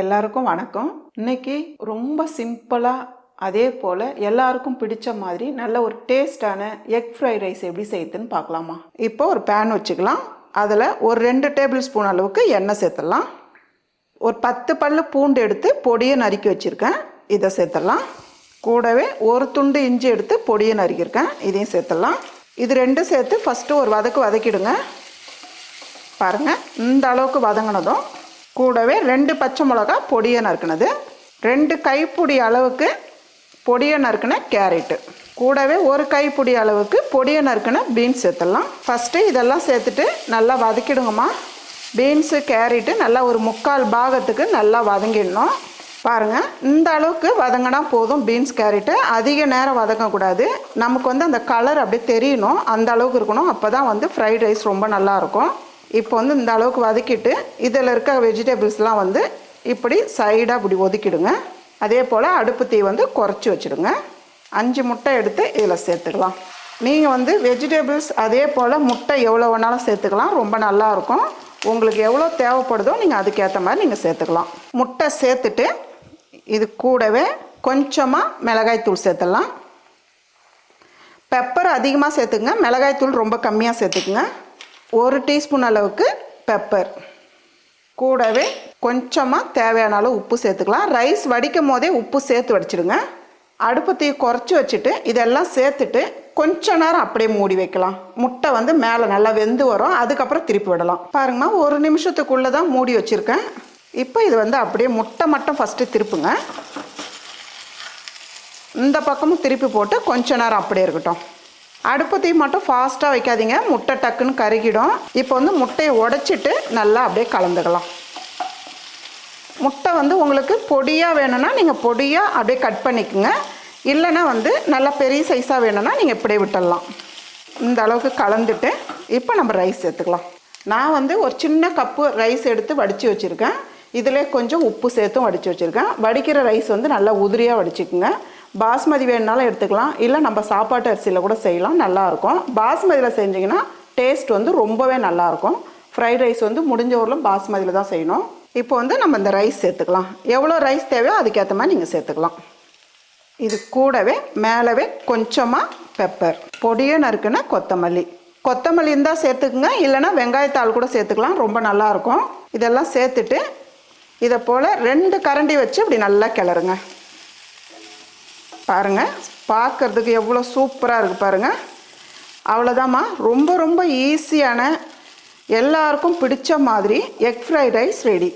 எல்லாருக்கும் வணக்கம். இன்னைக்கு ரொம்ப சிம்பிளாக அதே போல் எல்லாருக்கும் பிடிச்ச மாதிரி நல்ல ஒரு டேஸ்டான எக் ஃப்ரைட் ரைஸ் எப்படி செய்யுதுன்னு பார்க்கலாமா? இப்போ ஒரு பேன் வச்சுக்கலாம். அதில் ஒரு ரெண்டு டேபிள் ஸ்பூன் அளவுக்கு எண்ணெய் சேர்த்துடலாம். ஒரு பத்து பல்லு பூண்டு எடுத்து பொடியை நறுக்கி வச்சுருக்கேன். இதை சேர்த்துடலாம். கூடவே ஒரு துண்டு இஞ்சி எடுத்து பொடியை நறுக்கியிருக்கேன். இதையும் சேர்த்துடலாம். இது ரெண்டும் சேர்த்து ஃபஸ்ட்டு ஒரு வதக்கு வதக்கிடுங்க. பாருங்கள் இந்த அளவுக்கு வதங்கினதும் கூடவே ரெண்டு பச்சை மிளகா பொடியை நறுக்குனது. ரெண்டு கைப்பிடி அளவுக்கு பொடியை நறுக்கின கேரட்டு. கூடவே ஒரு கைப்பிடி அளவுக்கு பொடியை நறுக்கின பீன்ஸ் சேர்த்துடலாம். ஃபஸ்ட்டு இதெல்லாம் சேர்த்துட்டு நல்லா வதக்கிடுங்கம்மா. பீன்ஸு கேரட்டு நல்லா ஒரு முக்கால் பாகத்துக்கு நல்லா வதங்கிடணும். பாருங்கள் இந்த அளவுக்கு வதங்கினா போதும் பீன்ஸ் கேரட்டு. அதிக நேரம் வதங்கக்கூடாது நமக்கு வந்து அந்த கலர் அப்படியே தெரியணும். அந்த அளவுக்கு இருக்கணும். அப்போ தான் வந்து ஃப்ரைட் ரைஸ் ரொம்ப நல்லாயிருக்கும் இப்போ வந்து இந்த அளவுக்கு வதக்கிட்டு இதில் இருக்க வெஜிடபிள்ஸ்லாம் வந்து இப்படி சைடாக இப்படி ஒதுக்கிடுங்க. அதே போல் அடுப்பு தீ வந்து குறைச்சி வச்சுடுங்க. அஞ்சு முட்டை எடுத்து இதில் சேர்த்துக்கலாம் நீங்கள் வந்து வெஜிடபிள்ஸ் அதே போல் முட்டை எவ்வளோ வேணாலும் சேர்த்துக்கலாம். ரொம்ப நல்லாயிருக்கும் உங்களுக்கு எவ்வளோ தேவைப்படுதோ நீங்கள் அதுக்கேற்ற மாதிரி நீங்கள் சேர்த்துக்கலாம். முட்டை சேர்த்துட்டு இது கூடவே கொஞ்சமாக மிளகாய்த்தூள் சேர்த்துடலாம். பெப்பர் அதிகமாக சேர்த்துக்குங்க. மிளகாய்த்தூள் ரொம்ப கம்மியாக சேர்த்துக்குங்க. ஒரு டீஸ்பூன் அளவுக்கு பெப்பர். கூடவே கொஞ்சமாக தேவையான அளவு உப்பு சேர்த்துக்கலாம். ரைஸ் வடிக்கும் போதே உப்பு சேர்த்து வடிச்சிடுங்க. அடுப்பு குறைச்சி வச்சுட்டு இதெல்லாம் சேர்த்துட்டு கொஞ்ச நேரம் அப்படியே மூடி வைக்கலாம். முட்டை வந்து மேலே நல்லா வெந்து வரும். அதுக்கப்புறம் திருப்பி விடலாம். பாருங்கம்மா ஒரு நிமிஷத்துக்குள்ளே தான் மூடி வச்சுருக்கேன். இப்போ இது வந்து அப்படியே முட்டை மட்டும் ஃபஸ்ட்டு திருப்புங்க. இந்த பக்கமும் திருப்பி போட்டு கொஞ்ச நேரம் அப்படியே இருக்கட்டும். அடுப்பு மட்டும் ஃபாஸ்ட்டாக வைக்காதீங்க. முட்டை டக்குன்னு கருகிடும். இப்போ வந்து முட்டையை உடைச்சிட்டு நல்லா அப்படியே கலந்துக்கலாம். முட்டை வந்து உங்களுக்கு பொடியாக வேணும்னா நீங்கள் பொடியாக அப்படியே கட் பண்ணிக்கோங்க. இல்லைன்னா வந்து நல்லா பெரிய சைஸாக வேணும்னா நீங்கள் இப்படியே விட்டுடலாம். இந்த அளவுக்கு கலந்துட்டு இப்போ நம்ம ரைஸ் சேர்த்துக்கலாம். நான் வந்து ஒரு சின்ன கப்பு ரைஸ் எடுத்து வடித்து வச்சுருக்கேன். இதில் கொஞ்சம் உப்பு சேர்த்தும் வடித்து வச்சுருக்கேன். வடிக்கிற ரைஸ் வந்து நல்லா உதிரியாக வடிச்சுக்குங்க. பாஸ்மதி வேணுனாலும் எடுத்துக்கலாம். இல்லை நம்ம சாப்பாட்டு அரிசியில் கூட செய்யலாம். நல்லாயிருக்கும் பாஸ்மதியில் செஞ்சிங்கன்னா டேஸ்ட் வந்து ரொம்பவே நல்லாயிருக்கும் ஃப்ரைட் ரைஸ் வந்து முடிஞ்ச ஊரில் பாஸ்மதியில் தான் செய்யணும். இப்போ வந்து நம்ம இந்த ரைஸ் சேர்த்துக்கலாம். எவ்வளோ ரைஸ் தேவையோ அதுக்கேற்ற மாதிரி நீங்கள் சேர்த்துக்கலாம். இது கூடவே மேலவே கொஞ்சமாக பெப்பர் பொடியும் நறுக்குன்னா கொத்தமல்லி. கொத்தமல்லி இருந்தால் சேர்த்துக்குங்க. இல்லைன்னா வெங்காயத்தாள் கூட சேர்த்துக்கலாம். ரொம்ப நல்லாயிருக்கும் இதெல்லாம் சேர்த்துட்டு இதை போல் ரெண்டு கரண்டி வச்சு இப்படி நல்லா கிளறுங்க. பாருங்கள் பார்க்குறதுக்கு எவ்வளோ சூப்பராக இருக்குது பாருங்கள் அவ்வளோதாம்மா. ரொம்ப ரொம்ப ஈஸியான எல்லாருக்கும் பிடிச்ச மாதிரி எக் ஃப்ரைட் ரைஸ் ரெடி.